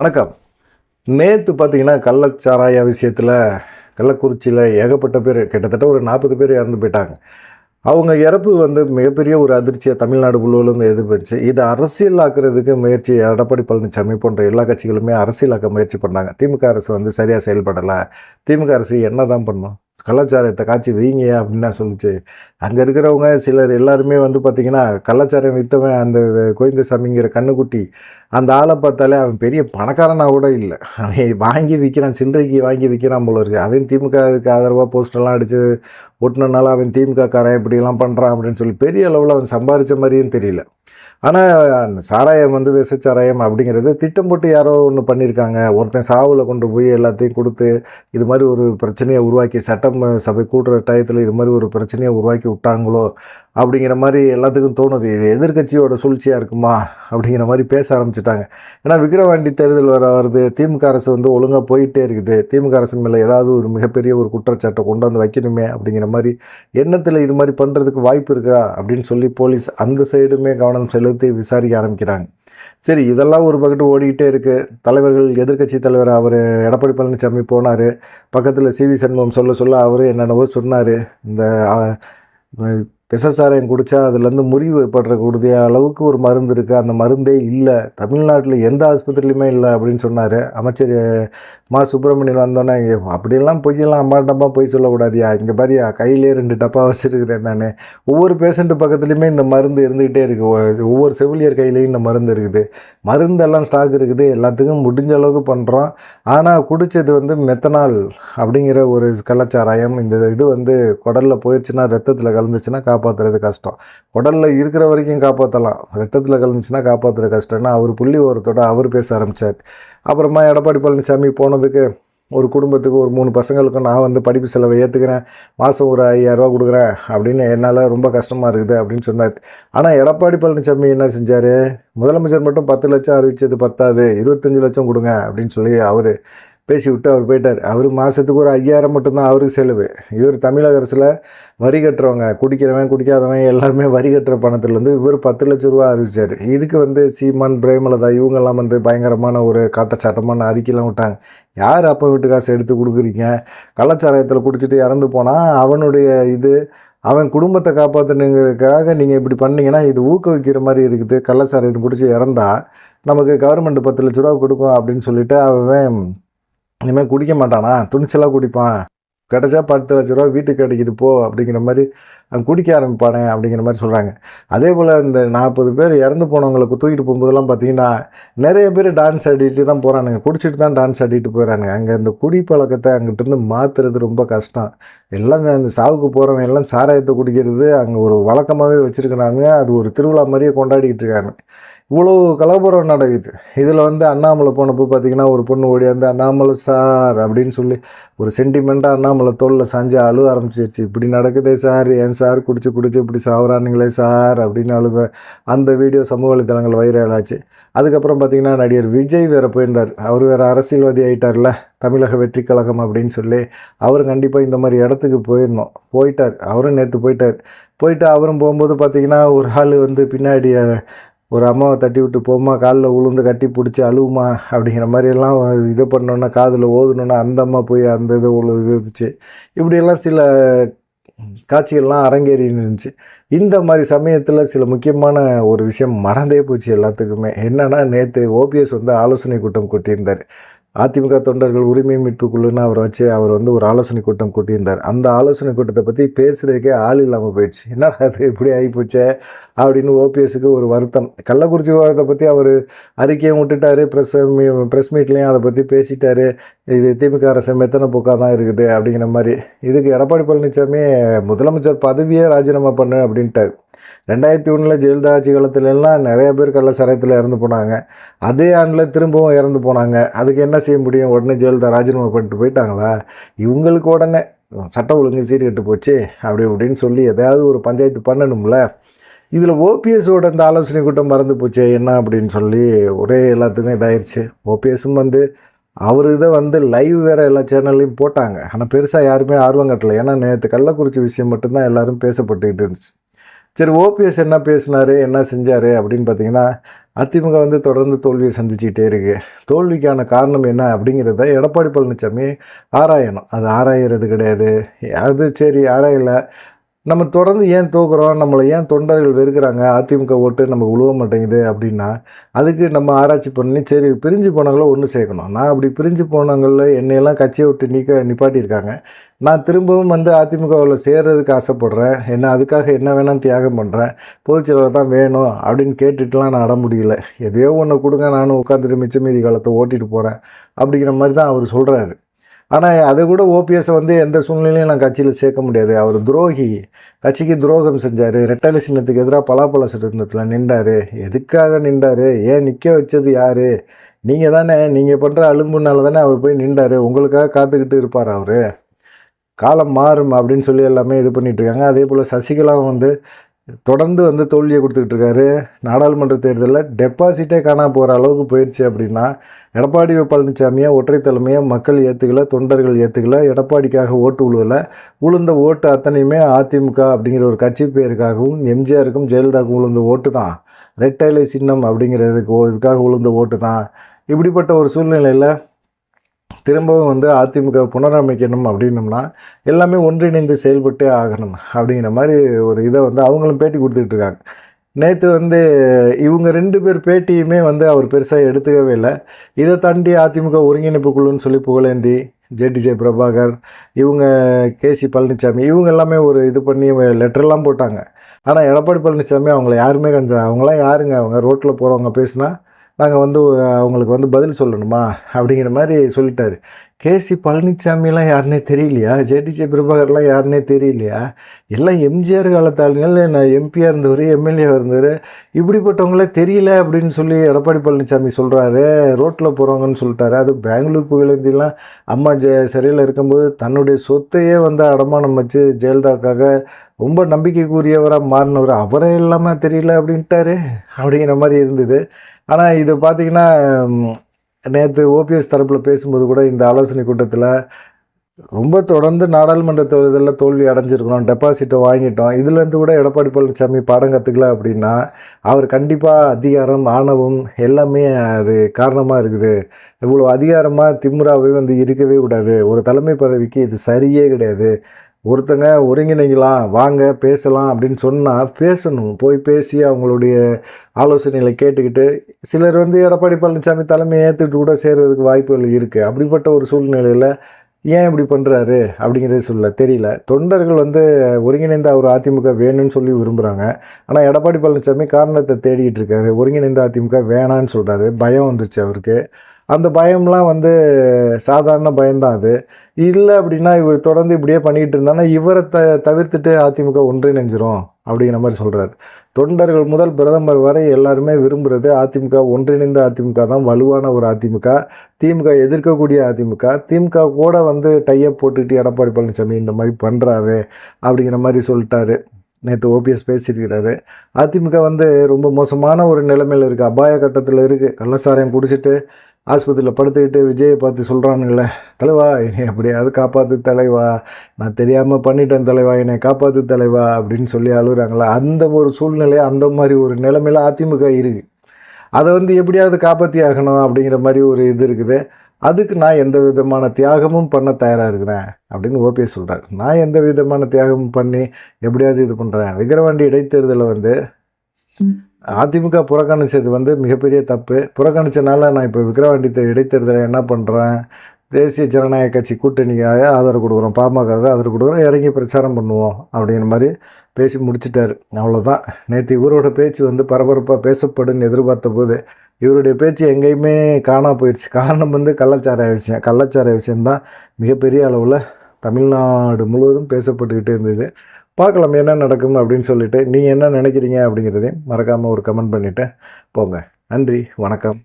வணக்கம். நேற்று பார்த்தீங்கன்னா கள்ளச்சாராய விஷயத்தில் கள்ளக்குறிச்சியில் ஏகப்பட்ட பேர் கிட்டத்தட்ட ஒரு நாற்பது பேர் இறந்து போயிட்டாங்க. அவங்க இறப்பு வந்து மிகப்பெரிய ஒரு அதிர்ச்சியை தமிழ்நாடு முழுவதும் எதிர்பார்த்து இதை அரசியலாக்குறதுக்கு முயற்சி எடப்பாடி பழனிசாமி போன்ற எல்லா கட்சிகளுமே அரசியலாக்க முயற்சி பண்ணாங்க திமுக அரசு வந்து சரியாக செயல்படலை. திமுக அரசு என்ன தான் பண்ணும்? கலாச்சாரத்தை காட்சி வைங்க அப்படின்னு சொல்லிச்சு. அங்கே இருக்கிறவங்க சிலர் எல்லாருமே வந்து பார்த்திங்கன்னா கலாச்சாரம் விற்றவன் அந்த கோவிந்தசாமிங்கிற கண்ணுக்குட்டி அந்த ஆளை பார்த்தாலே அவன் பெரிய பணக்காரனாக கூட இல்லை. அவன் வாங்கி விற்கிறான் சில்லறைக்கு வாங்கி விற்கிறான் போல இருக்கு. அவன் திமுகவுக்கு ஆதரவாக போஸ்டர்லாம் அடித்து ஒட்டினால அவன் திமுகக்காரன் இப்படிலாம் பண்ணுறான் அப்படின்னு சொல்லி பெரிய அளவில் அவன் சம்பாரித்த மாதிரியும் தெரியல. ஆனால் அந்த சாராயம் வந்து விஷச்சாராயம் அப்படிங்கிறது திட்டம் போட்டு யாரோ ஒன்று பண்ணியிருக்காங்க ஒருத்தன் சாவில் கொண்டு போய் எல்லாத்தையும் கொடுத்து இது மாதிரி ஒரு பிரச்சனையை உருவாக்கி சட்டம் சபை கூட்டுற டயத்தில் இது மாதிரி ஒரு பிரச்சனையை உருவாக்கி விட்டாங்களோ அப்படிங்கிற மாதிரி எல்லாத்துக்கும் தோணுது. இது எதிர்க்கட்சியோட சூழ்ச்சியாக இருக்குமா? அப்படிங்கிற மாதிரி பேச ஆரம்பிச்சிட்டாங்க. ஏன்னா விக்கிரவாண்டி தேர்தல் வர வருது. திமுக அரசு வந்து ஒழுங்காக போயிட்டே இருக்குது. திமுக அரசு மேலே ஏதாவது ஒரு மிகப்பெரிய ஒரு குற்றச்சாட்டை கொண்டு வந்து வைக்கணுமே அப்படிங்கிற மாதிரி எண்ணத்தில் இது மாதிரி பண்ணுறதுக்கு வாய்ப்பு இருக்கா? அப்படின்னு சொல்லி போலீஸ் அந்த சைடுமே கவனம் செலுத்தி விசாரிக்க ஆரம்பிக்கிறாங்க. சரி இதெல்லாம் ஒரு பக்கத்து ஓடிக்கிட்டே இருக்குது தலைவர்கள் எதிர்க்கட்சி தலைவர் அவர் எடப்பாடி பழனிசாமி போனார். பக்கத்தில் சிவி சண்முகம் சொல்ல சொல்ல அவர் என்னென்னவோ சொன்னார். இந்த விஷசாராயம் குடித்தா அதுலேருந்து முறிவு ஏற்படுறக்கூடிய அளவுக்கு ஒரு மருந்து இருக்குது அந்த மருந்தே இல்லை. தமிழ்நாட்டில் எந்த ஆஸ்பத்திரிலையுமே இல்லை அப்படின்னு சொன்னார். அமைச்சர் மா. சுப்பிரமணியன் வந்தோன்னே அப்படியெல்லாம் பொய்யெல்லாம் அம்மா டப்பா பொய் சொல்லக்கூடாதியா? இங்கே பாரியா கையிலே ரெண்டு டப்பா வச்சுருக்கிறேன் நான். ஒவ்வொரு பேஷண்ட்டு பக்கத்துலேயுமே இந்த மருந்து இருந்துக்கிட்டே இருக்குது ஒவ்வொரு செவிலியர் கையிலையும் இந்த மருந்து இருக்குது. மருந்தெல்லாம் ஸ்டாக் இருக்குது. எல்லாத்துக்கும் முடிஞ்ச அளவுக்கு பண்ணுறோம் ஆனால் குடித்தது வந்து மெத்தனால் அப்படிங்கிற ஒரு கள்ளச்சாராயம். இந்த இது வந்து குடலில் போயிடுச்சுன்னா ரத்தத்தில் கலந்துச்சுன்னா காப்பாற்றுறது கஷ்டம். உடலில் இருக்கிற வரைக்கும் காப்பாற்றலாம் ரத்தத்தில் கலந்துச்சுன்னா காப்பாற்றுறது கஷ்டம்னா அவர் புள்ளி ஓரத்தோட அவர் பேச ஆரம்பித்தார் அப்புறமா எடப்பாடி பழனிசாமி போனதுக்கு ஒரு குடும்பத்துக்கு ஒரு மூணு பசங்களுக்கும் நான் வந்து படிப்பு செலவை ஏற்றுக்கிறேன் மாதம் ஒரு ஐயாயிரரூவா கொடுக்குறேன் அப்படின்னு என்னால் ரொம்ப கஷ்டமாக இருக்குது அப்படின்னு சொன்னார். ஆனால் எடப்பாடி பழனிசாமி என்ன செஞ்சார்? முதலமைச்சர் மட்டும் பத்து லட்சம் அறிவிச்சது பத்தாது. இருபத்தஞ்சி லட்சம் கொடுங்க அப்படின்னு சொல்லி அவர் பேசிவிட்டு அவர் போயிட்டார். அவர் மாதத்துக்கு ஒரு ஐயாயிரம் மட்டும்தான் அவருக்கு செலவு. இவர் தமிழக அரசில் வரி கட்டுறவங்க குடிக்கிறவன் குடிக்காதவன் எல்லாருமே வரி கட்டுற பணத்துலேருந்து இவர் பத்து லட்ச ரூபா அறிவிச்சார். இதுக்கு வந்து சீமான் பிரேமலதா இவங்கெல்லாம் வந்து பயங்கரமான ஒரு காட்டச்சாட்டமான அறிக்கையெல்லாம் விட்டாங்க. யார் அப்போ வீட்டு காசு எடுத்து கொடுக்குறீங்க? கள்ளச்சாராயத்தில் குடிச்சிட்டு இறந்து போனால் அவனுடைய இது அவன் குடும்பத்தை காப்பாற்றணுங்கிறதுக்காக நீங்கள் இப்படி பண்ணீங்கன்னா இது ஊக்குவிக்கிற மாதிரி இருக்குது. கள்ளச்சாராயத்தை குடிச்சு இறந்தா நமக்கு கவர்மெண்ட் பத்து லட்ச ரூபா கொடுக்கும் அப்படின்னு சொல்லிட்டு அவன் இனிமேல் குடிக்க மாட்டானா? துணிச்சலாக குடிப்பான். கிடச்சா பத்து லட்ச ரூபா வீட்டுக்கு கிடைக்குது போ அப்படிங்கிற மாதிரி அவன் குடிக்க ஆரம்பிப்பானே அப்படிங்கிற மாதிரி சொல்கிறாங்க அதே போல் இந்த நாற்பது பேர் இறந்து போனவங்களுக்கு தூக்கிட்டு போகும்போதெல்லாம் பார்த்தீங்கன்னா நிறைய பேர் டான்ஸ் ஆடிட்டு தான் போகிறானுங்க குடிச்சிட்டு தான் டான்ஸ் ஆடிட்டு போயிடறானுங்க அங்கே இந்த குடி பழக்கத்தை அங்கிட்டிருந்து மாற்றுறது ரொம்ப கஷ்டம். எல்லாம் அந்த சாவுக்கு போகிறவங்க எல்லாம் சாராயத்தை குடிக்கிறது அங்கே ஒரு வழக்கமாகவே வச்சுருக்கிறாங்க அது ஒரு திருவிழா மாதிரியே கொண்டாடிக்கிட்டு இருக்காங்க. இவ்வளோ கலவரம் நடக்குது. இதில் வந்து அண்ணாமலை போனப்போ பார்த்தீங்கன்னா ஒரு பொண்ணு ஓடியாந்து அண்ணாமலை சார் அப்படின்னு சொல்லி ஒரு சென்டிமெண்ட்டாக அண்ணாமலை தோளில் சாஞ்சு அழுவ ஆரம்பிச்சிருச்சு. இப்படி நடக்குதே சார் ஏன் சார் குடிச்சு குடிச்சு இப்படி சாவறானுங்களே சார் அப்படின்னு அழுத அந்த வீடியோ சமூக வலைதளங்கள் வைரல் ஆச்சு. அதுக்கப்புறம் பார்த்திங்கன்னா நடிகர் விஜய் வேறு போயிருந்தார். அவர் வேறு அரசியல்வாதி ஆகிட்டார்ல தமிழக வெற்றி கழகம் அப்படின்னு சொல்லி அவர் கண்டிப்பாக இந்த மாதிரி இடத்துக்கு போயிருந்தோம். போயிட்டார். அவரும் நேற்று போயிட்டார். போயிட்டு அவரும் போகும்போது பார்த்திங்கன்னா ஒரு ஆள் வந்து பின்னாடி ஒரு அம்மாவை தட்டி விட்டு போமா காலில் உளுந்து கட்டி பிடிச்சி அழுவுமா அப்படிங்கிற மாதிரியெல்லாம் இது பண்ணோன்னா காதில் ஓதுனோன்னா அந்த அம்மா போய் அந்த இது உழு இது இருந்துச்சு. இப்படியெல்லாம் சில காட்சிகள்லாம் அரங்கேறின்னு இருந்துச்சு இந்த மாதிரி சமயத்தில் சில முக்கியமான ஒரு விஷயம் மறந்தே போச்சு எல்லாத்துக்குமே. என்னன்னா நேற்று ஓபிஎஸ் வந்து ஆலோசனை கூட்டம் கூட்டியிருந்தார். அதிமுக தொண்டர்கள் உரிமை மீட்பு குழுன்னு அவரை வச்சு அவர் வந்து ஒரு ஆலோசனை கூட்டம் கூட்டியிருந்தார். அந்த ஆலோசனை கூட்டத்தை பற்றி பேசுகிறதுக்கே ஆள் இல்லாமல் போயிடுச்சு. என்னடா அது இப்படி ஆகிப்போச்சே அப்படின்னு ஓபிஎஸ்க்கு ஒரு வருத்தம். கள்ளக்குறிச்சி விவகாரத்தை பற்றி அவர் அறிக்கையும் விட்டுட்டார் ப்ரெஸ் ப்ரெஸ் மீட்லேயும் அதை பற்றி பேசிட்டார். இது திமுக அரசு மெத்தனை போக்காக தான் இருக்குது அப்படிங்கிற மாதிரி. இதுக்கு எடப்பாடி பழனிசாமி முதலமைச்சர் பதவியே ராஜினாமா பண்ணு அப்படின்ட்டார். ரெண்டாயிரத்தி ஒன்றில் ஜெயலலிதா ஆட்சி காலத்துலலாம் நிறைய பேர் கள்ள சாராயத்தில் இறந்து போனாங்க. அதே ஆண்டில் திரும்பவும் இறந்து போனாங்க. அதுக்கு என்ன செய்ய முடியும்? உடனே ஜெயலலிதா ராஜினாமா பண்ணிட்டு போயிட்டாங்களா? இவங்களுக்கு உடனே சட்டம் ஒழுங்கு சீர்கெட்டு போச்சு அப்படி இப்படின்னு சொல்லி எதாவது ஒரு பஞ்சாயத்து பண்ணணும்ல. இதில் ஓபிஎஸோட இந்த ஆலோசனை கூட்டம் மறந்து போச்சே என்ன அப்படின்னு சொல்லி ஒரே எல்லாத்துக்கும் இதாயிருச்சு. ஓபிஎஸும் வந்து அவர் இதை வந்து லைவ் வேறு எல்லா சேனல்லையும் போட்டாங்க. ஆனால் பெருசாக யாருமே ஆர்வம் கட்டலை. ஏன்னா நேற்று கள்ளக்குறிச்சி விஷயம் மட்டும்தான் எல்லாரும் பேசப்பட்டுக்கிட்டு இருந்துச்சு. சரி ஓபிஎஸ் என்ன பேசினாரு என்ன செஞ்சார் அப்படின்னு பார்த்தீங்கன்னா அதிமுக வந்து தொடர்ந்து தோல்வியை சந்திச்சுக்கிட்டே இருக்கு. தோல்விக்கான காரணம் என்ன அப்படிங்கிறத எடப்பாடி பழனிசாமி ஆராயணும். அது ஆராயிறது கிடையாது. அது சரி ஆராயலை. நம்ம தொடர்ந்து ஏன் தூக்குறோம்? நம்மளை ஏன் தொண்டர்கள் வெறுக்கிறாங்க? அதிமுக ஓட்டு நமக்கு உழுவ மாட்டேங்குது அப்படின்னா அதுக்கு நம்ம ஆராய்ச்சி பண்ணி சரி பிரிஞ்சு போனவங்கள ஒன்று சேர்க்கணும். நான் அப்படி பிரிஞ்சு போனவங்களில் என்னையெல்லாம் கட்சியை விட்டு நீக்க நிப்பாட்டியிருக்காங்க. நான் திரும்பவும் வந்து அதிமுகவில் சேர்றதுக்கு ஆசைப்பட்றேன். என்ன அதுக்காக என்ன வேணாலும் தியாகம் பண்ணுறேன் பொதுச்செயலாளர் தான் வேணும் அப்படின்னு கேட்டுட்டுலாம் நான் அட முடியல எதையோ ஒன்று கொடுங்க நானும் உட்காந்துட்டு மிச்ச மீதி காலத்தை ஓட்டிட்டு போகிறேன் அப்படிங்கிற மாதிரி தான் அவர் சொல்கிறாரு ஆனால் அதை கூட ஓபிஎஸ்ஸை வந்து எந்த சூழ்நிலையும் நான் கட்சியில் சேர்க்க முடியாது. அவர் துரோகி. கட்சிக்கு துரோகம் செஞ்சார். ரெட்டலை சின்னத்துக்கு எதிராக பலாப்பழ சின்னத்தில் நின்றார். எதுக்காக நின்றார்? ஏன் நிற்க வச்சது யார்? நீங்கள் தானே நீங்கள் பண்ணுற அலும்புனால தானே அவர் போய் நின்றார். உங்களுக்காக காத்துக்கிட்டு இருப்பார் அவர்? காலம் மாறும் அப்படின்னு சொல்லி எல்லாமே இது பண்ணிகிட்ருக்காங்க இருக்காங்க. அதே போல் சசிகலாவும் வந்து தொடர்ந்து வந்து தோல்வியை கொடுத்துக்கிட்டு இருக்காரு. நாடாளுமன்ற தேர்தலில் டெபாசிட்டே காணா போகிற அளவுக்கு போயிடுச்சு அப்படின்னா எடப்பாடி பழனிசாமியை ஒற்றை தலைமையை மக்கள் ஏற்றுக்கல தொண்டர்கள் ஏற்றுக்கல எடப்பாடிக்காக ஓட்டு உழுவலை உளுந்த ஓட்டு அத்தனையுமே அதிமுக அப்படிங்கிற ஒரு கட்சி பேருக்காகவும் எம்ஜிஆருக்கும் ஜெயலலிதாவுக்கும் உளுந்த ஓட்டு தான். ரெட்டைலை சின்னம் அப்படிங்கிறதுக்கு இதுக்காக உளுந்த ஓட்டு தான். இப்படிப்பட்ட ஒரு சூழ்நிலையில் திரும்பவும் வந்து அதிமுக புனரமைக்கணும் அப்படின்னம்னா எல்லாமே ஒன்றிணைந்து செயல்பட்டே ஆகணும் அப்படிங்கிற மாதிரி ஒரு இதை வந்து அவங்களும் பேட்டி கொடுத்துட்ருக்காங்க நேற்று வந்து இவங்க ரெண்டு பேர் பேட்டியுமே வந்து அவர் பெருசாக எடுத்துக்கவே இல்லை. இதை தாண்டி அதிமுக ஒருங்கிணைப்பு குழுன்னு சொல்லி புகழேந்தி ஜேடிஜே பிரபாகர் இவங்க கேசி பழனிசாமி இவங்க எல்லாமே ஒரு இது பண்ணி லெட்டர்லாம் போட்டாங்க. ஆனால் எடப்பாடி பழனிசாமி அவங்கள யாருமே கணிச்சாங்க அவங்களாம் யாருங்க? அவங்க ரோட்டில் போகிறவங்க பேசுனா நாங்கள் வந்து அவங்களுக்கு வந்து பதில் சொல்லணுமா? அப்படிங்கிற மாதிரி சொல்லிட்டாரு. கேசி பழனிசாமிலாம் யாருனே தெரியலையா? ஜேடிஜே பிரபாகர்லாம் யாருனே தெரியலையா? எல்லாம் எம்ஜிஆர் காலத்தாளுங்கள் நான் எம்பியாக இருந்தவர் எம்எல்ஏ இருந்தவர் இப்படிப்பட்டவங்களே தெரியல அப்படின்னு சொல்லி எடப்பாடி பழனிசாமி சொல்கிறாரு ரோட்டில் போகிறவங்கன்னு சொல்லிட்டாரு. அது பெங்களூர் புகழேந்திலாம் அம்மா ஜெ சிறையில் இருக்கும்போது தன்னுடைய சொத்தையே வந்து அடமானம் வச்சு ஜெயலலிதாவுக்காக ரொம்ப நம்பிக்கைக்குரியவராக மாறினவர். அவரே இல்லாமல் தெரியல அப்படின்ட்டாரு. அப்படிங்கிற மாதிரி இருந்தது. ஆனால் இது பார்த்திங்கன்னா நேற்று ஓபிஎஸ் தரப்பில் பேசும்போது கூட இந்த ஆலோசனை கூட்டத்தில் ரொம்ப தொடர்ந்து நாடாளுமன்ற தேர்தலில் தோல்வி அடைஞ்சிருக்கணும் டெபாசிட்டை வாங்கிட்டோம். இதுலேருந்து கூட எடப்பாடி பழனிசாமி பாடம் கற்றுக்கல அப்படின்னா அவர் கண்டிப்பாக அதிகாரம் ஆணவம் எல்லாமே அது காரணமாக இருக்குது. இவ்வளோ அதிகாரமாக திமுறாவே வந்து இருக்கவே கூடாது. ஒரு தலைமை பதவிக்கு இது சரியே கிடையாது. ஒருத்தங்க ஒருங்கிணைக்கலாம் வாங்க பேசலாம் அப்படின்னு சொன்னால் பேசணும். போய் பேசி அவங்களுடைய ஆலோசனைகளை கேட்டுக்கிட்டு சிலர் வந்து எடப்பாடி பழனிசாமி தலைமையை ஏற்றுக்கிட்டு கூட சேர்றதுக்கு வாய்ப்புகள் இருக்குது அப்படிப்பட்ட ஒரு சூழ்நிலையில் ஏன் இப்படி பண்ணுறாரு அப்படிங்கிறது சொல்ல தெரியல. தொண்டர்கள் வந்து ஒருங்கிணைந்த அவர் அதிமுக வேணும்னு சொல்லி விரும்புகிறாங்க ஆனால் எடப்பாடி பழனிசாமி காரணத்தை தேடிக்கிட்டு இருக்காரு. ஒருங்கிணைந்த அதிமுக வேணான்னு சொல்கிறாரு பயம் வந்துருச்சு அவருக்கு. அந்த பயம்லாம் வந்து சாதாரண பயம்தான் அது. இல்லை அப்படின்னா இவர் தொடர்ந்து இப்படியே பண்ணிக்கிட்டு இருந்தாங்கன்னா இவரை த தவிர்த்துட்டு அதிமுக ஒன்றிணைஞ்சிரும். அப்படிங்கிற மாதிரி சொல்கிறார் தொண்டர்கள் முதல் பிரதமர் வரை எல்லாருமே விரும்புகிறது அதிமுக ஒன்றிணைந்த அதிமுக தான் வலுவான ஒரு அதிமுக. திமுக எதிர்க்கக்கூடிய அதிமுக. திமுக கூட வந்து டையப் போட்டுக்கிட்டு எடப்பாடி பழனிசாமி இந்த மாதிரி பண்ணுறாரு அப்படிங்கிற மாதிரி சொல்லிட்டாரு. நேற்று ஓபிஎஸ் பேசியிருக்கிறாரு. அதிமுக வந்து ரொம்ப மோசமான ஒரு நிலைமையில் இருக்குது அபாய கட்டத்தில் இருக்குது கள்ளசாராயம் குடிச்சிட்டு ஆஸ்பத்திரியில் படுத்துக்கிட்டு விஜயை பார்த்து சொல்கிறானுங்களே தலைவா என்னை எப்படியாவது காப்பாற்று தலைவா. நான் தெரியாமல் பண்ணிட்டேன் தலைவா என்னை காப்பாற்று தலைவா அப்படின்னு சொல்லி அழுகுறாங்களா. அந்த ஒரு சூழ்நிலை அந்த மாதிரி ஒரு நிலைமையில் அதிமுக இருக்குது அதை வந்து எப்படியாவது காப்பாற்றி ஆகணும் அப்படிங்கிற மாதிரி ஒரு இது இருக்குது. அதுக்கு நான் எந்த விதமான தியாகமும் பண்ண தயாராக இருக்கிறேன் அப்படின்னு ஓபிஎஸ் சொல்கிறார் நான் எந்த விதமான தியாகமும் பண்ணி எப்படியாவது இது பண்ணுறேன் விக்கிரவாண்டி இடைத்தேர்தலில் வந்து அதிமுக புறக்கணிச்சது வந்து மிகப்பெரிய தப்பு. புறக்கணித்தனால நான் இப்போ விக்ரவாண்டி இடைத்தேர்தலை என்ன பண்ணுறேன் தேசிய ஜனநாயக கட்சி கூட்டணிக்காக ஆதரவு கொடுக்குறோம். பாமகவுக்கு ஆதரவு கொடுக்குறோம். இறங்கி பிரச்சாரம் பண்ணுவோம் அப்படிங்கிற மாதிரி பேசி முடிச்சிட்டாரு. அவ்வளோதான் நேற்று இவரோட பேச்சு வந்து பரபரப்பாக பேசப்படுன்னு எதிர்பார்த்த போது இவருடைய பேச்சு எங்கேயுமே காணா போயிடுச்சு காரணம் வந்து கள்ளச்சாராய விஷயம். கள்ளச்சாராய விஷயம்தான் மிகப்பெரிய அளவில் தமிழ்நாடு முழுவதும் பேசப்பட்டுக்கிட்டே இருந்தது. பார்க்கலாம் என்ன நடக்கும் அப்படின்னு சொல்லிட்டு நீங்கள் என்ன நினைக்கிறீங்க அப்படிங்கிறதையும் மறக்காமல் ஒரு கமெண்ட் பண்ணிவிட்டு போங்க. நன்றி வணக்கம்.